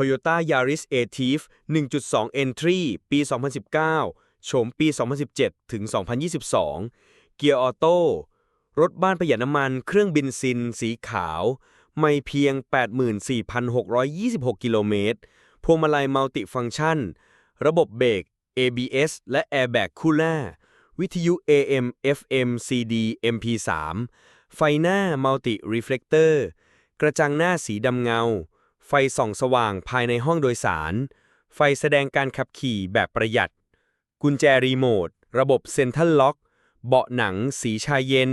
Toyota Yaris a t i f 1.2 Entry ปี 2019 โฉมปี 2017 ถึง 2022 เกียร์ออโต้ รถบ้านประหยัดน้ำมัน เครื่องบินซิน สีขาว ไม่เพียง 84,626 กิโลเมตร พวงมาลัยมัลติฟังก์ชัน ระบบเบรก ABS และ Airbag คู่หน้า วิทยุ AM FM CD MP3 ไฟหน้ามัลติรีเฟลกเตอร์ กระจังหน้าสีดำเงา ไฟส่องสว่างภายในห้องโดยสาร ไฟแสดงการขับขี่แบบประหยัด กุญแจรีโมท ระบบเซ็นทรัลล็อก เบาะหนัง สีชายเย็น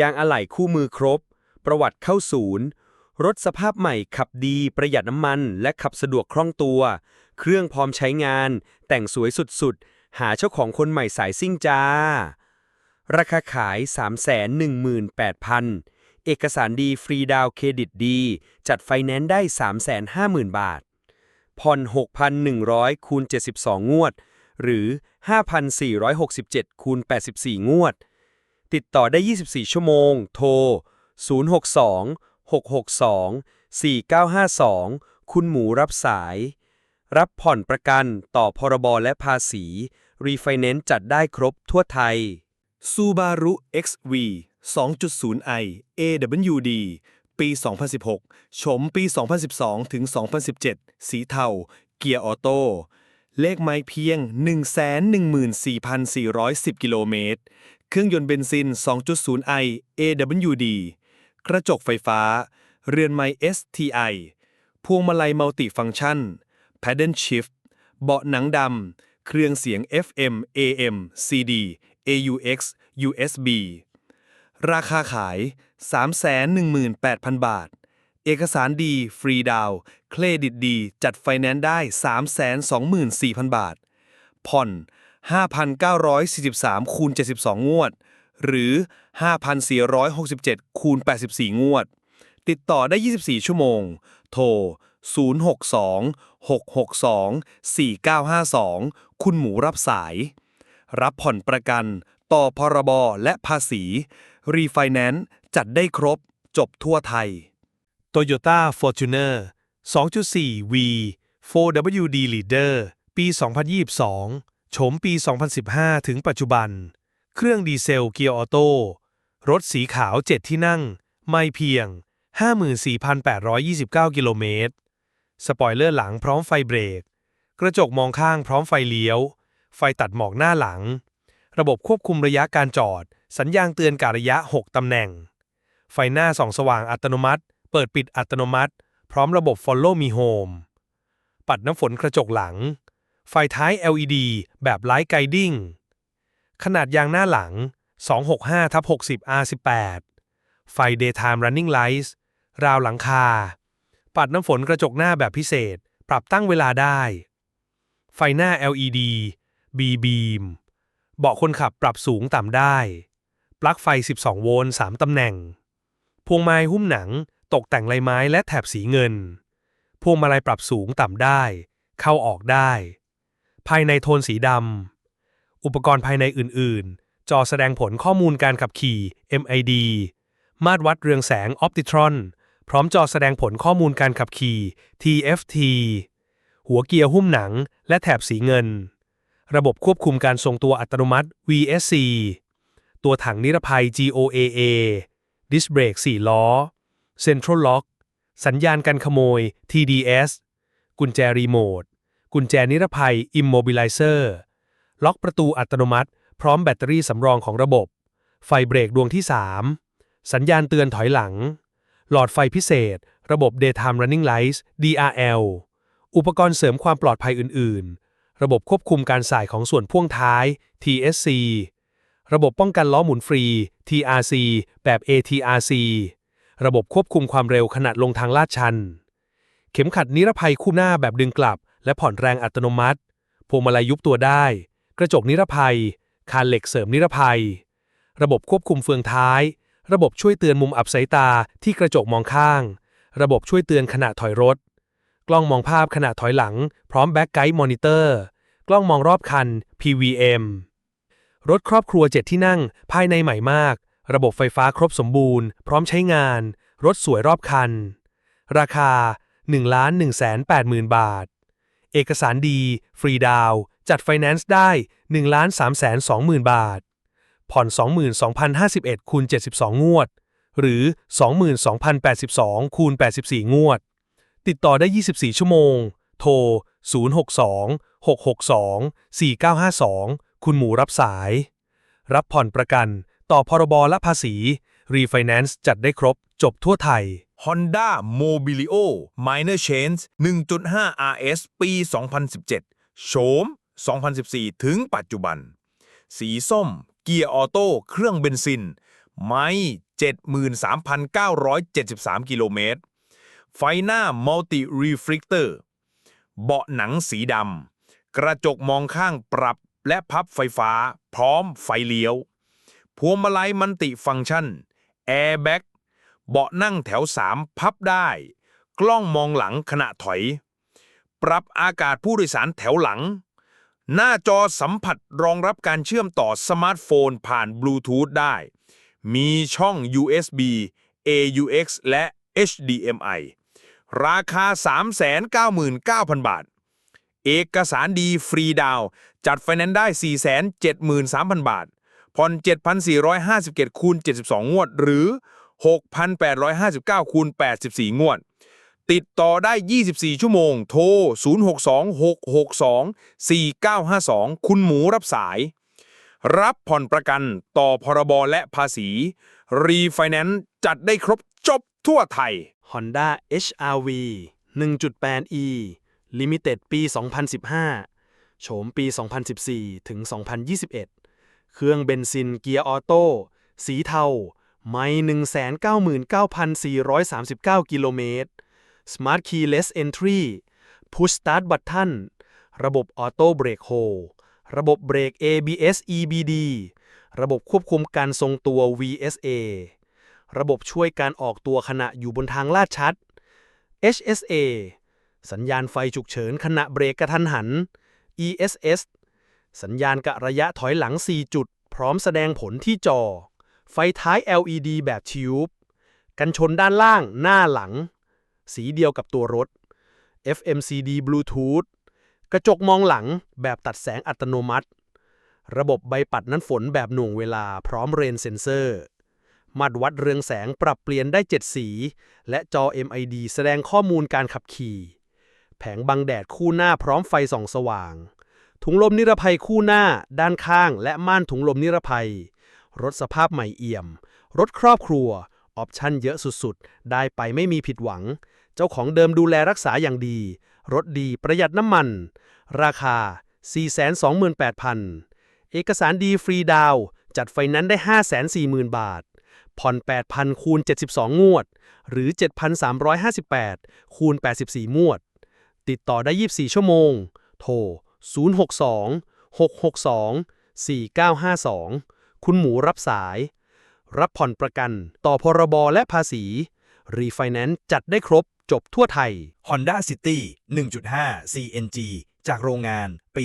ยางอะไหล่คู่มือครบ ประวัติเข้าศูนย์ รถสภาพใหม่ขับดีประหยัดน้ำมัน และขับสะดวกคล่องตัว เครื่องพร้อมใช้งาน แต่งสวยสุดๆ หาเจ้าของคนใหม่สายซิ่งจ้า ราคาขาย 318,000 เอกสารดีฟรีดาวเครดิตดี จัดไฟแนนซ์ได้ 350,000 บาท ผ่อน 6,100 คูณ 72 งวด หรือ 5,467 คูณ 84 งวด ติดต่อได้ 24 ชั่วโมง โทร 062 662 4952 คุณหมูรับสาย รับผ่อนประกันต่อพรบและภาษี รีไฟแนนซ์จัดได้ครบทั่วไทย Subaru XV 2.0i AWD ปี 2016 ชมปี 2012 ถึง 2017 สีเทา เกียร์ออโต้ เลขไม้เพียง 114,410 กิโลเมตร เครื่องยนต์เบนซิน 2.0i AWD กระจกไฟฟ้า เรือนไม้ STI พวงมาลัยมัลติฟังก์ชัน Paddle Shift เบาะหนังดำ เครื่องเสียง FM AM CD AUX USB ราคาขาย 318,000 บาท เอกสารดี ฟรีดาว เครดิตดี จัดไฟแนนซ์ได้ 324,000 บาท ผ่อน 5,943 คูณ 72 งวด หรือ 5,467 คูณ 84 งวด ติดต่อได้ 24 ชั่วโมง โทร 062 662 4952 คุณหมูรับสาย รับผ่อนประกัน ต่อพรบและภาษี รีไฟแนนซ์จัดได้ครบ จบทั่วไทย Toyota Fortuner 2.4 V 4WD Leader ปี 2022 โฉมปี 2015 ถึงปัจจุบัน เครื่องดีเซลเกียร์ออโต้ รถสีขาว 7 ที่นั่ง ไม่เพียง 54,829 กิโลเมตร สปอยเลอร์หลังพร้อมไฟเบรก กระจกมองข้างพร้อมไฟเลี้ยว ไฟตัดหมอกหน้าหลัง ระบบควบคุมระยะการจอด สัญญาณเตือนการระยะ 6 ตำแหน่ง ไฟหน้าส่องสว่างอัตโนมัติ เปิดปิดอัตโนมัติ พร้อมระบบ Follow Me Home ปัดน้ำฝนกระจกหลัง ไฟท้าย LED แบบ Light Guiding ขนาดยางหน้าหลัง 265ทับ60 R18 ไฟ Daytime Running Lights ราวหลังคา ปัดน้ำฝนกระจกหน้าแบบพิเศษ ปรับตั้งเวลาได้ ไฟหน้า LED B beam เบาะคนขับปรับสูงต่ำได้ ปลั๊กไฟ 12 โวลต์ 3 ตำแหน่ง พวงมาลัยหุ้มหนัง ตกแต่งลายไม้และแถบสีเงิน พวงมาลัยปรับสูงต่ำได้ เข้าออกได้ ภายในโทนสีดำ อุปกรณ์ภายในอื่น ๆ จอแสดงผลข้อมูลการขับขี่ MID มาตรวัดเรืองแสง Optitron พร้อมจอแสดงผลข้อมูลการขับขี่ TFT หัวเกียร์หุ้มหนังและแถบสีเงิน ระบบควบคุมการทรงตัวอัตโนมัติ VSC ตัวถังนิรภัย GOAA ดิสเบรก4 ล้อ Central Lock สัญญาณกันขโมย TDS กุญแจรีโมท กุญแจนิรภัย Immobilizer ล็อกประตูอัตโนมัติ พร้อมแบตเตอรี่สำรองของระบบ ไฟเบรกดวงที่ 3 สัญญาณเตือนถอยหลัง หลอดไฟพิเศษ ระบบ Daytime Running Lights DRL อุปกรณ์เสริมความปลอดภัยอื่น ๆ ระบบควบคุมการสายของส่วนพ่วงท้าย TSC ระบบป้องกันล้อหมุนฟรี TRC แบบ ATRC ระบบควบคุมความเร็วขณะลงทางลาดชัน เข็มขัดนิรภัยคู่หน้าแบบดึงกลับ และผ่อนแรงอัตโนมัติพวงมาลัยยุบตัวได้ กระจกนิรภัย คานเหล็กเสริมนิรภัย ระบบควบคุมเฟืองท้าย ระบบช่วยเตือนมุมอับสายตาที่กระจกมองข้าง ระบบช่วยเตือนขณะถอยรถ กล้องมองภาพขณะถอยหลัง พร้อมแบ็กไกด์มอนิเตอร์ กล้องมองรอบคัน PVM รถครอบครัว 7 ที่นั่ง ภายในใหม่มาก ระบบไฟฟ้าครบสมบูรณ์ พร้อมใช้งาน รถสวยรอบคัน ราคา 1 1 8 0 0 0 0 บาท เอกสารดี ฟรีดาว จัดไฟแนนซ์ได้ 1 3 2 0 0 0 0 บาท ผ่อน 22,051คูณ72 งวด หรือ 22,082คูณ84 งวด ติดต่อได้ 24 ชั่วโมง โทร 062 662 4952 คุณหมูรับสาย รับผ่อนประกัน ต่อพรบและภาษี รีไฟแนนซ์จัดได้ครบ จบทั่วไทย Honda Mobilio Minor Change 1.5 RS ปี 2017 โฉม 2014 ถึงปัจจุบัน สีส้ม เกียร์ออโต้ เครื่องเบนซิน ไม่ 73,973 กิโลเมตร ไฟหน้า Multi Reflector เบาะหนังสีดำ กระจกมองข้างปรับ และพับไฟฟ้า พร้อมไฟเลี้ยว พวงมาลัยมันติฟังก์ชัน แอร์แบ็กเบาะนั่งแถว 3 พับได้ กล้องมองหลังขณะถอย ปรับอากาศผู้โดยสารแถวหลัง หน้าจอสัมผัสรองรับการเชื่อมต่อสมาร์ทโฟนผ่านบลูทูธได้ มีช่อง USB AUX และ HDMI ราคา 399,000 บาท เอกสารดีฟรีดาวจัดไฟแนนซ์ได้ 473,000 บาท ผ่อน 7,457 คูณ 72 งวด หรือ 6,859 คูณ 84 งวด ติดต่อได้ 24 ชั่วโมง โทร 062-662-4952 คุณหมูรับสาย รับผ่อนประกันต่อพรบและภาษี รีไฟแนนซ์จัดได้ครบจบทั่วไทย Honda HR-V 1.8e Limited ปี 2015 โฉมปี 2014 ถึง 2021 เครื่องเบนซินเกียร์ออโต้ สีเทา ไม่199,439 กิโลเมตร Smart Keyless Entry Push Start Button ระบบออโต้เบรกโฮระบบเบรก ABS EBD ระบบควบคุมการทรงตัว VSA ระบบช่วยการออกตัวขณะอยู่บนทางลาดชัด HSA สัญญาณไฟฉุกเฉินขณะเบรกกระทันหัน ESS สัญญาณกะระยะถอยหลัง 4 จุด พร้อมแสดงผลที่จอ ไฟท้าย LED แบบทิวบกันชนด้านล่างหน้าหลัง สีเดียวกับตัวรถ FMCD Bluetooth กระจกมองหลังแบบตัดแสงอัตโนมัติ ระบบใบปัดน้ำฝนแบบหน่วงเวลาพร้อมเรนเซนเซอร์ มัดวัดเรืองแสงปรับเปลี่ยนได้ 7 สี และจอ MID แสดงข้อมูลการขับขี่ แผงบังแดดคู่หน้าพร้อมไฟส่องสว่าง ถุงลมนิรภัยคู่หน้า ด้านข้าง และม่านถุงลมนิรภัย รถสภาพใหม่เอี่ยม รถครอบครัว ออปชั่นเยอะสุดๆ ได้ไปไม่มีผิดหวัง เจ้าของเดิมดูแลรักษาอย่างดี รถดีประหยัดน้ำมัน ราคา 428,000 เอกสารดีฟรีดาว จัดไฟนั้นได้ 540,000 บาท ผ่อน 8,000 คูณ 72 งวด หรือ 7,358 คูณ 84 งวด ติดต่อได้ 24 ชั่วโมง โทร 062 662 4952 คุณหมูรับสาย รับผ่อนประกัน ต่อพรบและภาษี รีไฟแนนซ์จัดได้ครบจบทั่วไทย Honda City 1.5 CNG จากโรงงานปี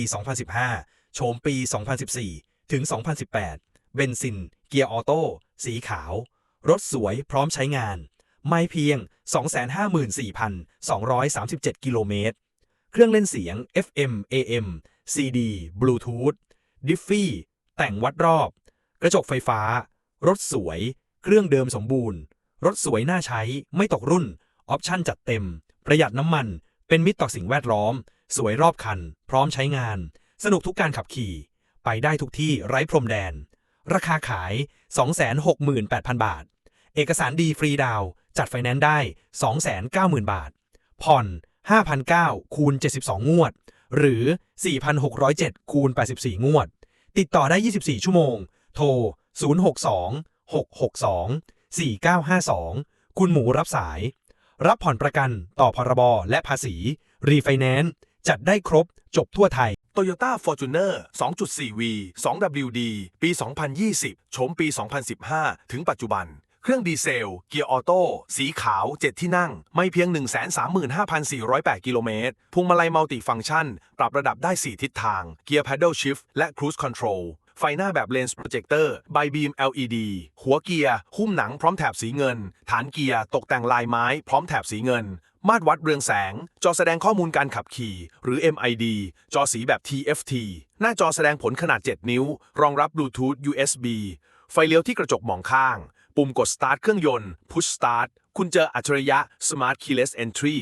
2015 โฉมปี 2014 ถึง 2018 เบนซิน เกียร์ออโต้ สีขาว รถสวยพร้อมใช้งาน ไม่เพียง 254,237 กิโลเมตร เครื่องเล่นเสียง FM AM CD Bluetooth ดิฟฟี่ แต่งวัดรอบ กระจกไฟฟ้า รถสวย เครื่องเดิมสมบูรณ์ รถสวยน่าใช้ ไม่ตกรุ่น ออปชั่นจัดเต็ม ประหยัดน้ำมัน เป็นมิตรต่อสิ่งแวดล้อม สวยรอบคัน พร้อมใช้งาน สนุกทุกการขับขี่ ไปได้ทุกที่ไร้พรมแดน ราคาขาย 268,000 บาท เอกสารดีฟรีดาว จัดไฟแนนซ์ได้ 290,000 บาท ผ่อน5,009คูณ72 งวด หรือ 4,607คูณ84 งวด ติดต่อได้ 24 ชั่วโมง โทร 062 662 4952 คุณหมูรับสาย รับผ่อนประกันต่อพรบและภาษี รีไฟแนนซ์จัดได้ครบจบทั่วไทย Toyota Fortuner 2.4V 2WD ปี 2020โฉมปี 2015 ถึงปัจจุบัน เครื่องดีเซล เกียร์ออโต้ สีขาว 7 ที่นั่ง ไม่เพียง 135,408 กิโลเมตรพวงมาลัยมัลติฟังก์ชัน ปรับระดับได้ 4 ทิศทาง เกียร์ Paddle Shift และ Cruise Control ไฟหน้าแบบเลนส์โปรเจคเตอร์ไบบีม LED หัวเกียร์ หุ้มหนังพร้อมแถบสีเงิน ฐานเกียร์ ตกแต่งลายไม้ พร้อมแถบสีเงิน มาตรวัดเรืองแสง จอแสดงข้อมูลการขับขี่ หรือ MID จอสีแบบ TFT หน้าจอแสดงผลขนาด 7 นิ้ว รองรับบลูทูธ USB ไฟเลี้ยวที่กระจกมองข้าง ปุ่มกด Start เครื่องยนต์ Push Start คุณเจออัจฉริยะ Smart Keyless Entry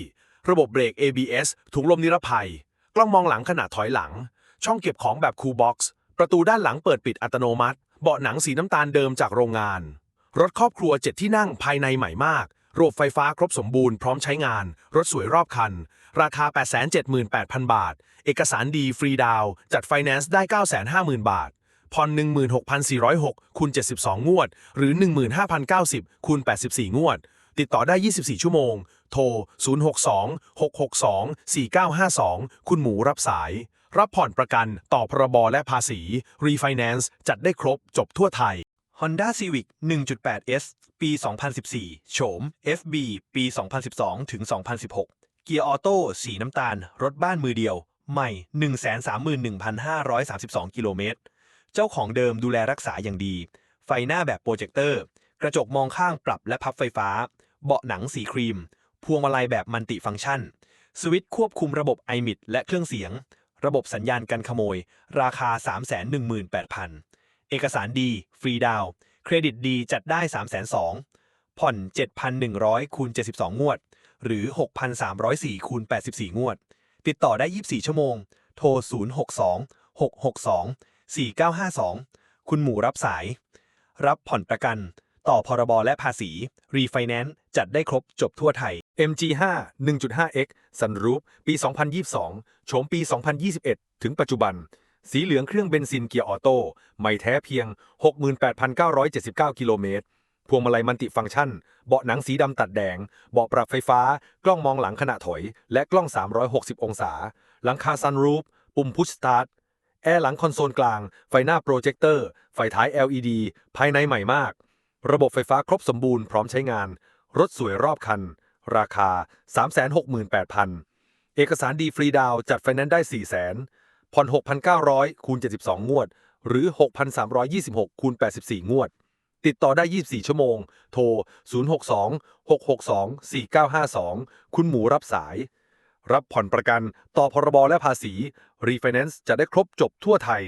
ระบบเบรก ABS ถุงลมนิรภัย กล้องมองหลังขนาดถอยหลัง ช่องเก็บของแบบ Cool Box ประตูด้านหลังเปิดปิดอัตโนมัติ เบาะหนังสีน้ำตาลเดิมจากโรงงาน รถครอบครัว7ที่นั่งภายในใหม่มากระบบไฟฟ้าครบสมบูรณ์พร้อมใช้งาน รถสวยรอบคัน ราคา 878,000 บาท เอกสารดีฟรีดาวจัดไฟแนนซ์ได้ 950,000 บาท ผ่อน16,406คูณ72 งวด หรือ 15,090คูณ84 งวด ติดต่อได้ 24 ชั่วโมง โทร 062 662 4952 คุณหมูรับสาย รับผ่อนประกันต่อพรบและภาษีรีไฟแนนซ์จัดได้ครบจบทั่วไทย Honda Civic 1.8S ปี 2014 โฉม FB ปี 2012 ถึง 2016 เกียร์ออโต้ สีน้ำตาล รถบ้านมือเดียว ใหม่ 131,532 กิโลเมตร เจ้าของเดิมดูแลรักษาอย่างดี ไฟหน้าแบบโปรเจคเตอร์ กระจกมองข้างปรับและพับไฟฟ้า เบาะหนังสีครีม พวงมาลัยแบบมัลติฟังก์ชัน สวิตช์ควบคุมระบบ iMID และเครื่องเสียง ระบบสัญญาณกันขโมย ราคา 318,000 เอกสารดี ฟรีดาว เครดิตดีจัดได้ 302,000 ผ่อน 7,100คูณ72 งวด หรือ 6,304คูณ84 งวด ติดต่อได้ 24 ชั่วโมง โทร 062 662 4952 คุณหมูรับสาย รับผ่อนประกัน ต่อพรบและภาษี รีไฟแนนซ์จัดได้ครบจบทั่วไทย MG5 1.5X Sunroof ปี 2022 โฉมปี 2021 ถึงปัจจุบัน สีเหลืองเครื่องเบนซินเกียร์ออโต้ ไม่แท้เพียง 68,979 กิโลเมตร พวงมาลัยมัลติฟังก์ชัน เบาะหนังสีดำตัดแดง เบาะปรับไฟฟ้า กล้องมองหลังขณะถอย และกล้อง 360 องศา หลังคาซันรูฟปุ่มพุชสตาร์ท แอร์หลังคอนโซลกลาง ไฟหน้าโปรเจคเตอร์ ไฟท้าย LED ภายในใหม่มาก ระบบไฟฟ้าครบสมบูรณ์พร้อมใช้งาน รถสวยรอบคัน ราคา 368,000 เอกสารดีฟรีดาวจัดไฟแนนซ์ได้ 400,000ผ่อน 6,900 คูณ 72 งวด หรือ 6,326 คูณ 84 งวด ติดต่อได้ 24 ชั่วโมง โทร 062 662 4952 คุณหมูรับสาย รับผ่อนประกันต่อพรบและภาษีรีไฟแนนซ์จะได้ครบจบทั่วไทย